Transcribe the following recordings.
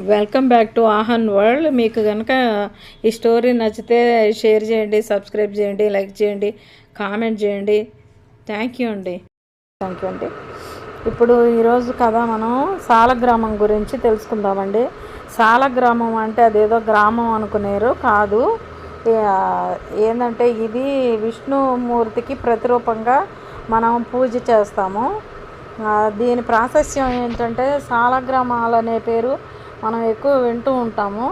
Welcome back to Ahan world మీకు కనుక ఈ స్టోరీ నచ్చితే షేర్ చేయండి సబ్స్క్రైబ్ చేయండి లైక్ చేయండి కామెంట్ చేయండి. థ్యాంక్ యూ అండి. థ్యాంక్ యూ అండి. ఇప్పుడు ఈరోజు కథ మనం సాలగ్రామం గురించి తెలుసుకుందామండి. సాలగ్రామం అంటే అదేదో గ్రామం అనుకునేరు కాదు. ఏంటంటే ఇది విష్ణుమూర్తికి ప్రతిరూపంగా మనం పూజ చేస్తాము. దీని ప్రాశస్యం ఏంటంటే సాలగ్రామాలు అనే పేరు మనం ఎక్కువ వింటూ ఉంటాము.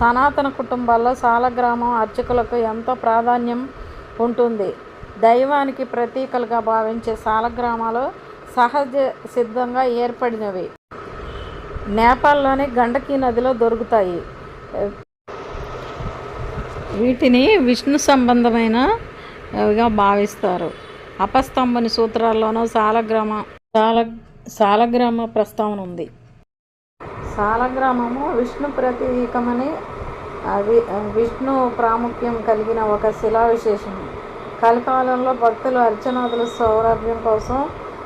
సనాతన కుటుంబాల్లో సాలగ్రామం అర్చకులకు ఎంతో ప్రాధాన్యం ఉంటుంది. దైవానికి ప్రతీకలుగా భావించే సాలగ్రామాలు సహజ సిద్ధంగా ఏర్పడినవి. నేపాల్లోని గండకీ నదిలో దొరుకుతాయి. వీటిని విష్ణు సంబంధమైన గా భావిస్తారు. అపస్తంభని సూత్రాల్లోనూ సాలగ్రామ సాల సాలగ్రామ ప్రస్తావన ఉంది. సాలగ్రామము విష్ణు ప్రతీకమని విష్ణు ప్రాముఖ్యం కలిగిన ఒక శిలా విశేషం కలికాలంలో భక్తులు అర్చనాదుల సౌలభ్యం కోసం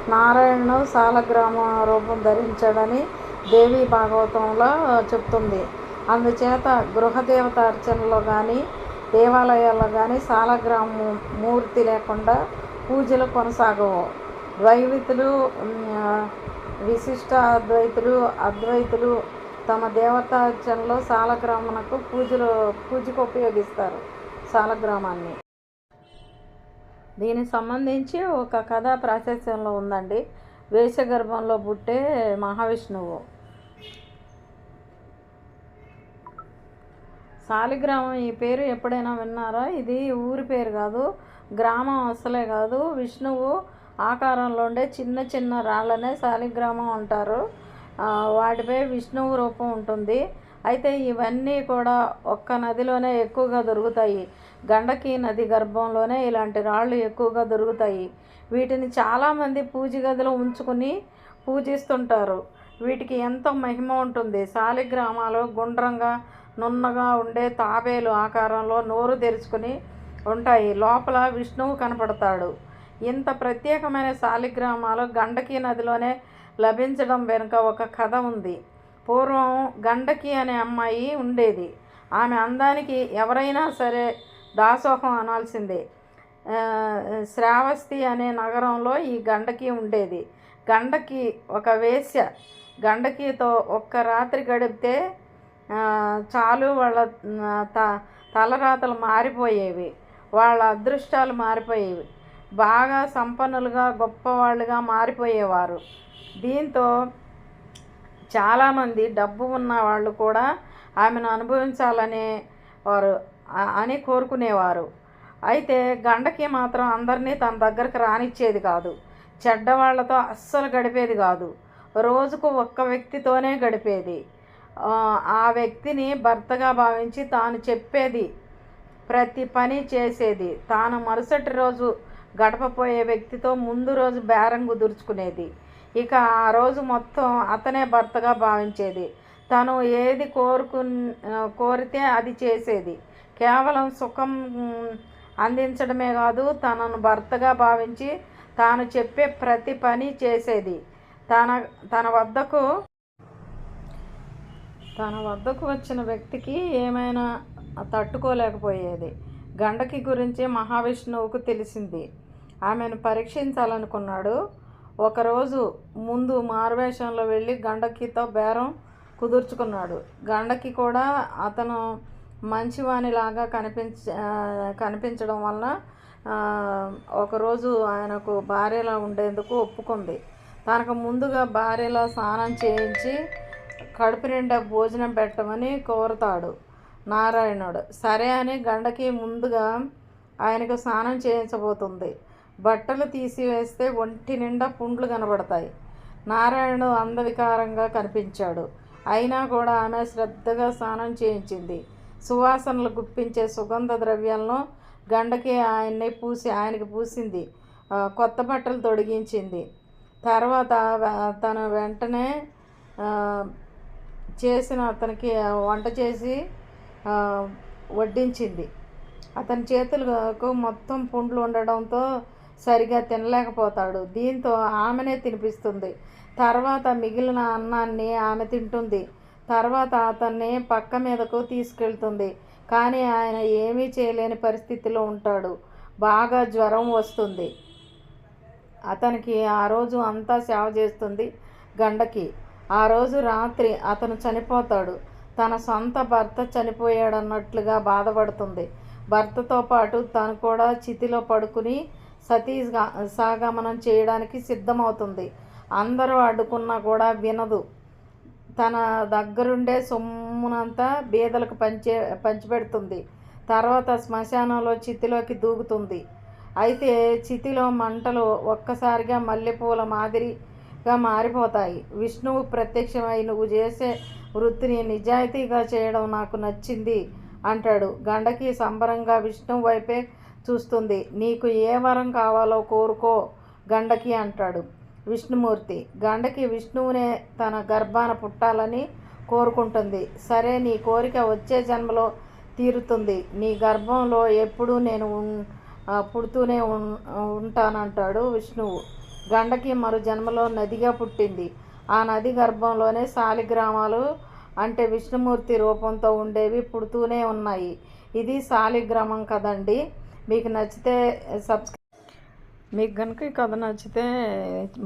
నారాయణుడు సాలగ్రామ రూపం ధరించాడని దేవి భాగవతంలో చెప్తుంది. అందుచేత గృహదేవత అర్చనలో కానీ దేవాలయాల్లో కానీ సాలగ్రామ మూర్తి లేకుండా పూజలు కొనసాగవు. ద్వైవితులు విశిష్ట అద్వైతులు అద్వైతులు తమ దేవతార్చనలో సాలగ్రామనకు పూజలు పూజకు ఉపయోగిస్తారు సాలగ్రామాన్ని దీనికి సంబంధించి ఒక కథ ప్రాశస్యంలో ఉందండి. వేషగర్భంలో పుట్టే మహావిష్ణువు. సాలిగ్రామం ఈ పేరు ఎప్పుడైనా విన్నారా? ఇది ఊరి పేరు కాదు గ్రామం అసలే కాదు. విష్ణువు ఆకారంలో ఉండే చిన్న చిన్న రాళ్ళనే శాలిగ్రామం అంటారు. వాటిపై విష్ణువు రూపం ఉంటుంది. అయితే ఇవన్నీ కూడా ఒక్క నదిలోనే ఎక్కువగా దొరుకుతాయి. గండకి నది గర్భంలోనే ఇలాంటి రాళ్ళు ఎక్కువగా దొరుకుతాయి. వీటిని చాలామంది పూజ గదిలో ఉంచుకుని పూజిస్తుంటారు. వీటికి ఎంతో మహిమ ఉంటుంది. శాలిగ్రామాలు గుండ్రంగా నున్నగా ఉండే తాబేలు ఆకారంలో నోరు తెరుచుకుని ఉంటాయి. లోపల విష్ణువు కనపడతాడు. ఇంత ప్రత్యేకమైన శాలిగ్రామాలు గండకీ నదిలోనే లభించడం వెనుక ఒక కథ ఉంది. పూర్వం గండకి అనే అమ్మాయి ఉండేది. ఆమె అందానికి ఎవరైనా సరే దాసోహం అనాల్సిందే. శ్రావస్తి అనే నగరంలో ఈ గండకి ఉండేది. గండకి ఒక వేశ్య. గండకితో ఒక్క రాత్రి గడిపితే చాలు వాళ్ళ త తలరాతలు మారిపోయేవి. వాళ్ళ అదృష్టాలు మారిపోయేవి. బాగా సంపన్నులుగా గొప్పవాళ్ళుగా మారిపోయేవారు. దీంతో చాలామంది డబ్బు ఉన్న వాళ్ళు కూడా ఆమెను అనుభవించాలనే వారు అని కోరుకునేవారు. అయితే గండకి మాత్రం అందరినీ తన దగ్గరకు రానిచ్చేది కాదు. చెడ్డవాళ్ళతో అస్సలు గడిపేది కాదు. రోజుకు ఒక్క వ్యక్తితోనే గడిపేది. ఆ వ్యక్తిని భర్తగా భావించి తాను చెప్పేది ప్రతి పని చేసేది. తాను మరుసటి రోజు గడపపోయే వ్యక్తితో ముందు రోజు బేరం కుదుర్చుకునేది ఇక ఆ రోజు మొత్తం అతనే భర్తగా భావించేది. తను ఏది కోరుకు కోరితే అది చేసేది. కేవలం సుఖం అందించడమే కాదు తనను భర్తగా భావించి తాను చెప్పే ప్రతి పని చేసేది. తన తన వద్దకు తన వద్దకు వచ్చిన వ్యక్తికి ఏమైనా తట్టుకోలేకపోయేది. గండకి గురించి మహావిష్ణువుకు తెలిసింది. ఆమెను పరీక్షించాలనుకున్నాడు. ఒకరోజు ముందు మారువేషంలో వెళ్ళి గండకితో బేరం కుదుర్చుకున్నాడు. గండకి కూడా అతను మంచివానిలాగా కనిపించ కనిపించడం వలన ఒకరోజు ఆయనకు భార్యలా ఉండేందుకు ఒప్పుకుంది. తనకు ముందుగా భార్యలో స్నానం చేయించి కడుపు నిండా భోజనం పెట్టమని కోరుతాడు నారాయణుడు. సరే అని గండకి ముందుగా ఆయనకు స్నానం చేయించబోతుంది. బట్టలు తీసివేస్తే ఒంటి నిండా పుండ్లు కనబడతాయి. నారాయణుడు అందవికారంగా కనిపించాడు. అయినా కూడా ఆమె శ్రద్ధగా స్నానం చేయించింది. సువాసనలు గుప్పించే సుగంధ ద్రవ్యాలను గండకి ఆయన్ని పూసి ఆయనకి పూసింది. కొత్త బట్టలు తొడిగించింది. తర్వాత తను వెంటనే చేసిన అతనికి వంట చేసి వడ్డించింది. అతని చేతులకు మొత్తం పుండ్లు ఉండడంతో సరిగా తినలేకపోతాడు. దీంతో ఆమెనే తినిపిస్తుంది. తర్వాత మిగిలిన అన్నాన్ని ఆమె తింటుంది. తర్వాత అతన్ని పక్క మీదకు తీసుకెళ్తుంది. కానీ ఆయన ఏమీ చేయలేని పరిస్థితిలో ఉంటాడు. బాగా జ్వరం వస్తుంది. అతనికి ఆ రోజు అంతా సేవ చేస్తుంది గండకి. ఆ రోజు రాత్రి అతను చనిపోతాడు. తన సొంత భర్త చనిపోయాడన్నట్లుగా బాధపడుతుంది. భర్తతో పాటు తను కూడా చితిలో పడుకుని సతీ సాగమనం చేయడానికి సిద్ధమవుతుంది. అందరూ అడ్డుకున్నా కూడా వినదు. తన దగ్గరుండే సొమ్మునంతా బీదలకు పంచే పంచిపెడుతుంది. తర్వాత శ్మశానంలో చితిలోకి దూకుతుంది. అయితే చితిలో మంటలు ఒక్కసారిగా మల్లెపూల మాదిరిగా మారిపోతాయి. విష్ణువు ప్రత్యక్షమై నువ్వు చేసే వృత్తిని నిజాయితీగా చేయడం నాకు నచ్చింది అంటాడు. గండకి సంబరంగా విష్ణువు వైపే చూస్తుంది. నీకు ఏ వరం కావాలో కోరుకో గండకి అంటాడు విష్ణుమూర్తి. గండకి విష్ణువునే తన గర్భాన పుట్టాలని కోరుకుంటుంది. సరే నీ కోరిక వచ్చే జన్మలో తీరుతుంది. నీ గర్భంలో ఎప్పుడూ నేను ఉన్- పుడుతూనే ఉంటానంటాడు విష్ణువు. గండకి మరు జన్మలో నదిగా పుట్టింది. ఆ నది గర్భంలోనే శాలిగ్రామాలు అంటే విష్ణుమూర్తి రూపంతో ఉండేవి పుడుతూనే ఉన్నాయి. ఇది శాలిగ్రామం కదండి. మీకు నచ్చితే సబ్స్క్రైబ్ మీకు కనుక ఈ కథ నచ్చితే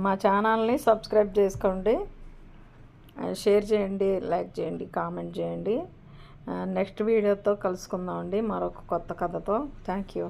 మా ఛానల్ని సబ్స్క్రైబ్ చేసుకోండి. షేర్ చేయండి లైక్ చేయండి కామెంట్ చేయండి. నెక్స్ట్ వీడియోతో కలుసుకుందామండి. మరొక కొత్త కథతో. Thank you